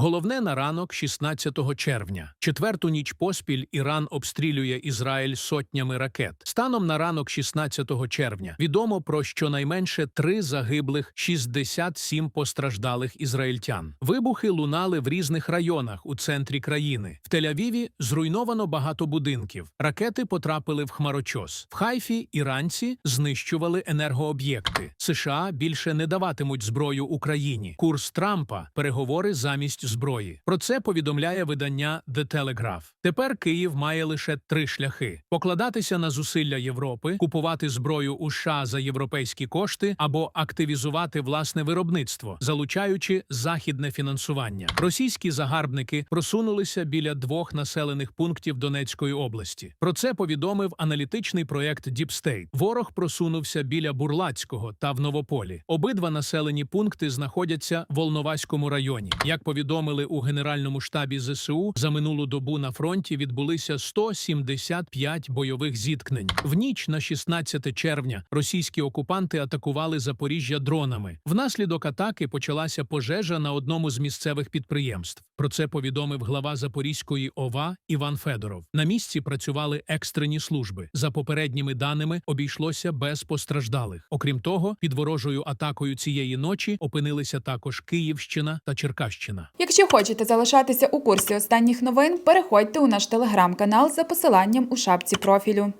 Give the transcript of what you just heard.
Головне на ранок 16 червня. Четверту ніч поспіль Іран обстрілює Ізраїль сотнями ракет. Станом на ранок 16 червня відомо про щонайменше три загиблих, 67 постраждалих ізраїльтян. Вибухи лунали в різних районах у центрі країни. В Тель-Авіві зруйновано багато будинків. Ракети потрапили в хмарочос. В Хайфі іранці знищували енергооб'єкти. США більше не даватимуть зброю Україні. Курс Трампа переговори замість зброї. Про це повідомляє видання The Telegraph. Тепер Київ має лише три шляхи: покладатися на зусилля Європи, купувати зброю у США за європейські кошти або активізувати власне виробництво, залучаючи західне фінансування. Російські загарбники просунулися біля двох населених пунктів Донецької області. Про це повідомив аналітичний проєкт Deep State. Ворог просунувся біля Бурлацького та в Новополі. Обидва населені пункти знаходяться в Волноваському районі. Як повідомили у Генеральному штабі ЗСУ, за минулу добу на фронті відбулися 175 бойових зіткнень. В ніч на 16 червня російські окупанти атакували Запоріжжя дронами. Внаслідок атаки почалася пожежа на одному з місцевих підприємств. Про це повідомив глава Запорізької ОВА Іван Федоров. На місці працювали екстрені служби. За попередніми даними обійшлося без постраждалих. Окрім того, під ворожою атакою цієї ночі опинилися також Київщина та Черкащина. Якщо хочете залишатися у курсі останніх новин, переходьте у наш телеграм-канал за посиланням у шапці профілю.